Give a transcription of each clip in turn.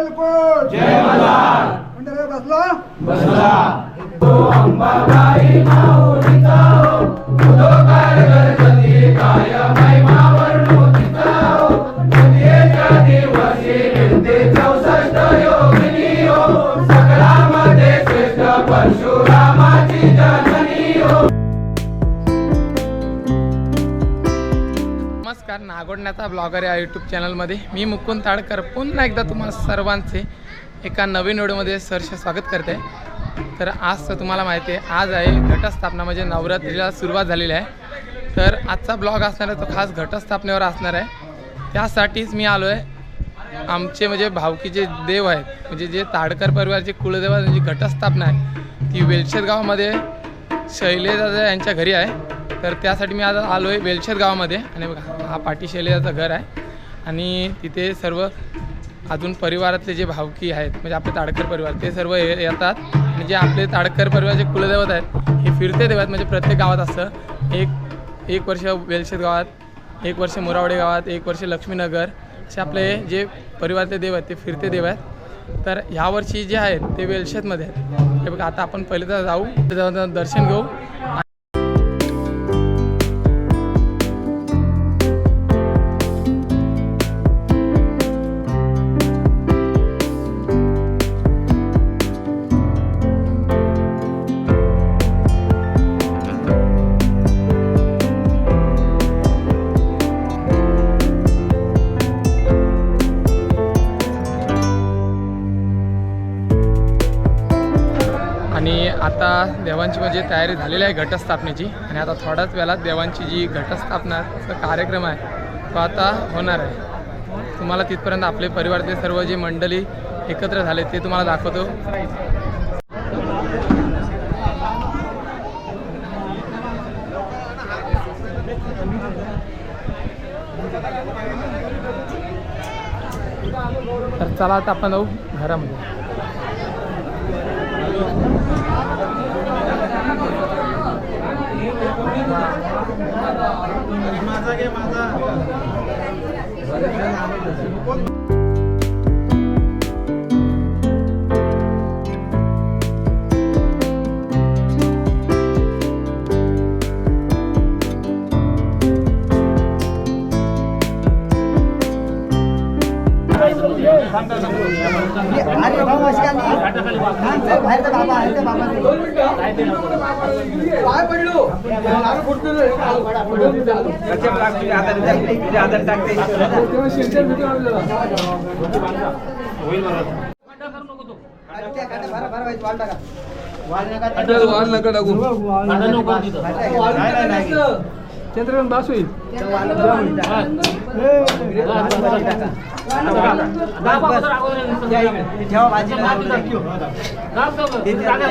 एलकोट जय मल्हार. बसला? बसला. ब्लॉगर या यूट्यूब चॅनलमध्ये मी मुकुंद ताडकर. पुन्हा एकदा तुम्हाला सर्वांचे एका नवीन व्हिडिओमध्ये सरसे स्वागत करते. तर आज तर तुम्हाला माहिती आहे आज आहे घटस्थापना म्हणजे नवरात्रीला सुरुवात झालेली आहे. तर आजचा ब्लॉग असणार आहे तो खास घटस्थापनेवर असणार आहे. त्यासाठीच मी आलो आहे आमचे म्हणजे भावकीचे देव आहेत म्हणजे जे ताडकर परिवारचे कुलदेव जी घटस्थापना आहे ती वेलशेत गावामध्ये शैलेदादा यांच्या घरी आहे. तर त्यासाठी मी आज आलो आहे वेलशेत गावामध्ये. आणि बघा हा पाटी शैलेदाचं घर आहे. आणि तिथे सर्व अजून परिवारातले जे भावकी आहेत म्हणजे आपले ताडकर परिवार ते सर्व ये- येतात. आणि जे आपले ताडकर परिवाराचे कुलदैवत आहेत हे फिरते देव आहेत म्हणजे प्रत्येक गावात असतं एक एक वर्ष वेलशेत गावात एक वर्ष मोरावडे गावात एक वर्ष लक्ष्मीनगर असे आपले जे परिवारातले देव आहेत ते फिरते देव आहेत तर ह्यावर्षी जे आहेत ते वेलशेतमध्ये आहेत. हे बघा आता आपण पहिले तर जाऊ दर्शन घेऊ. आणि आता देवांची म्हणजे तयारी झालेली आहे घटस्थापनेची. आणि आता थोड्याच वेळात देवांची जी घटस्थापनाचा कार्यक्रम आहे तो आता होणार आहे. तुम्हाला तिथपर्यंत आपले परिवारातले सर्व जे मंडळी एकत्र झाले ते तुम्हाला दाखवतो. तर चला आता आपण जाऊ घरामध्ये. माझा घे माझा. अरे भाऊ अशी आली बाहेर तर बाबा आहे बाबा पाय पडलो आम्ही फुटतो चंद्रकांत बास होईल दादा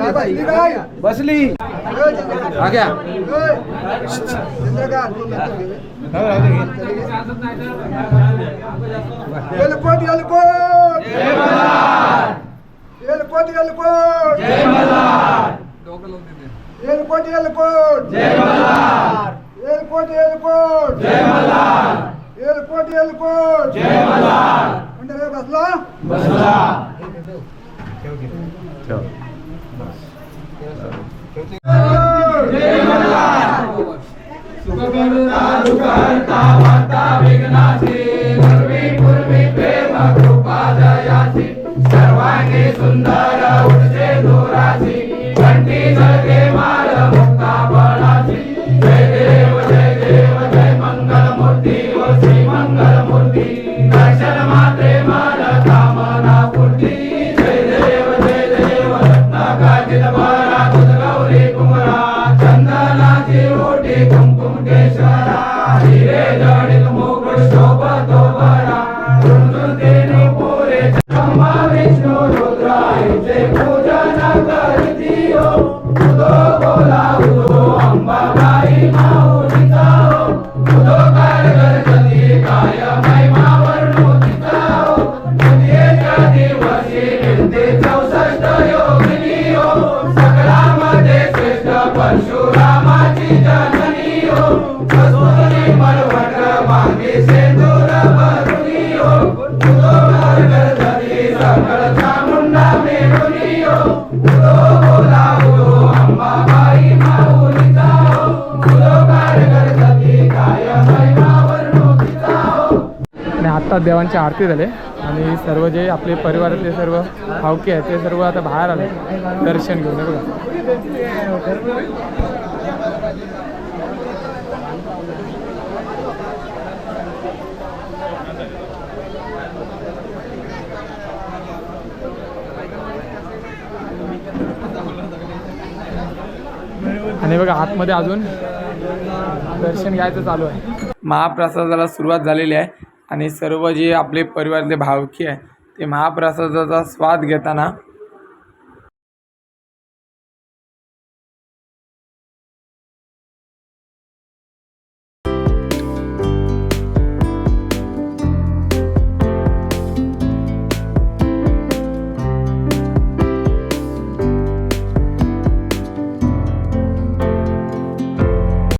बसली काय बसली आग्या एलकोट एलकोट एलकोट एलकोट जय मल्हार एलकोट एलकोट जय मल्हार एलकोट एलकोट जय मल्हार एलकोट एलकोट जय मल्हार मंडळ बसला बसला जय मल्हार सुख करता दुखहर्ता वार्ता विघ्नाची कुंकुटेश्वरा हिरे जडित मुकुट शोभत बरा मृदुते नुपुरे ब्रह्मा विष्णु रुद्रायचे पूजन करतियो उदो बोला उदो अंबाबाई माऊलीचा उदो कार करती काय महिमा वर्णोतीचा उदयेच्या दिवशी ते चौसष्ट योगिनीयो सगळामध्ये श्रेष्ठ परशुरा देवांची आरती झाली. आणि सर्व जे आपले परिवारातले सर्व भावके आहेत ते सर्व आता बाहेर आले. दर्शन घेऊन बघा आणि बघा आतमध्ये अजून दर्शन घ्यायचं चालू आहे. महाप्रसादाला सुरुवात झालेली आहे. आणि सर्व जे आपले परिवारातले भावकी आहे ते महाप्रसादाचा स्वाद घेताना